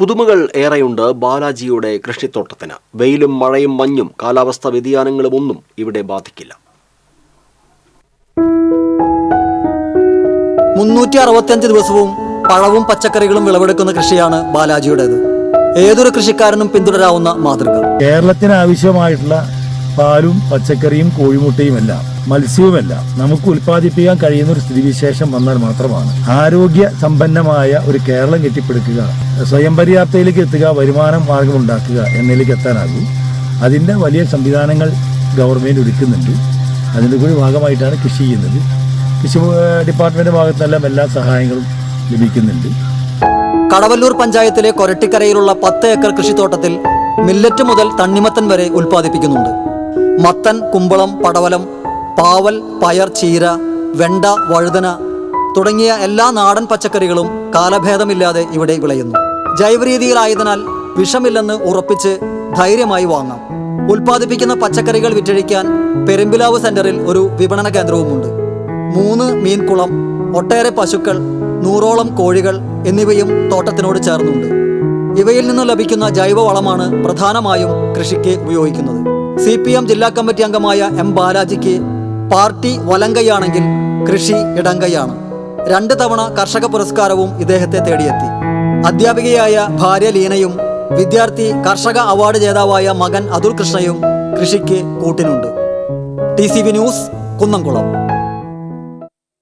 പുതുമകൾ ഏറെയുണ്ട് ബാലാജിയുടെ കൃഷിത്തോട്ടത്തിന്. വെയിലും മഴയും മഞ്ഞും കാലാവസ്ഥ വ്യതിയാനങ്ങളും ഒന്നും ഇവിടെ ബാധിക്കില്ല. മുന്നൂറ്റി അറുപത്തിയഞ്ച് ദിവസവും പഴവും പച്ചക്കറികളും വിളവെടുക്കുന്ന കൃഷിയാണ് ബാലാജിയുടേത്. ഏതൊരു കൃഷിക്കാരനും പിന്തുടരാവുന്ന മാതൃക. കേരളത്തിന് ആവശ്യമായിട്ടുള്ള പാലും പച്ചക്കറിയും കോഴിമുട്ടയുമല്ല മത്സ്യവുമല്ല നമുക്ക് ഉൽപ്പാദിപ്പിക്കാൻ കഴിയുന്ന ഒരു സ്ഥിതിവിശേഷം വന്നാൽ മാത്രമാണ്. ആരോഗ്യ സമ്പന്നമായ ഒരു കേരളം കെട്ടിപ്പടുക്കുക സ്വയം പര്യാപ്തയിലേക്ക് എത്തുക വരുമാനം മാർഗം ഉണ്ടാക്കുക എന്നതിലേക്ക് എത്താനാകും. അതിന്റെ വലിയ സംവിധാനങ്ങൾ ഗവൺമെന്റ് ഒരുക്കുന്നുണ്ട്. അതിന്റെ കൂടി ഭാഗമായിട്ടാണ് കൃഷി ചെയ്യുന്നത്. കൃഷി ഡിപ്പാർട്ട്മെന്റ് ഭാഗത്തെല്ലാം എല്ലാ സഹായങ്ങളും ലഭിക്കുന്നുണ്ട്. കടവല്ലൂർ പഞ്ചായത്തിലെ കൊരട്ടിക്കരയിലുള്ള പത്ത് ഏക്കർ കൃഷിത്തോട്ടത്തിൽ മില്ലറ്റ് മുതൽ തണ്ണിമത്തൻ വരെ ഉൽപ്പാദിപ്പിക്കുന്നുണ്ട്. മത്തൻ കുമ്പളം പടവലം പാവൽ പയർ ചീര വെണ്ട വഴുതന തുടങ്ങിയ എല്ലാ നാടൻ പച്ചക്കറികളും കാലഭേദമില്ലാതെ ഇവിടെ വിളയുന്നു. ജൈവരീതിയിലായതിനാൽ വിഷമില്ലെന്ന് ഉറപ്പിച്ച് ധൈര്യമായി വാങ്ങാം. ഉൽപ്പാദിപ്പിക്കുന്ന പച്ചക്കറികൾ വിറ്റഴിക്കാൻ പെരുമ്പിലാവ് സെന്ററിൽ ഒരു വിപണന കേന്ദ്രവുമുണ്ട്. മൂന്ന് മീൻകുളം ഒട്ടേറെ പശുക്കൾ നൂറോളം കോഴികൾ എന്നിവയും തോട്ടത്തിനോട് ചേർന്നുണ്ട്. ഇവയിൽ നിന്ന് ലഭിക്കുന്ന ജൈവവളമാണ് പ്രധാനമായും കൃഷിക്ക് ഉപയോഗിക്കുന്നത്. സി പി എം ജില്ലാ കമ്മിറ്റി അംഗമായ എം ബാലാജിക്ക് പാർട്ടി വലങ്കയാണെങ്കിൽ കൃഷി ഇടങ്കയാണ്. രണ്ട് തവണ കർഷക പുരസ്കാരവും ഇദ്ദേഹത്തെ തേടിയെത്തി. അധ്യാപികയായ ഭാര്യ ലീനയും വിദ്യാർത്ഥി കർഷക അവാർഡ് ജേതാവായ മകൻ അതുൽ കൃഷ്ണയും കൃഷിക്ക് കൂട്ടിനുണ്ട്. T news Kunnamkulam.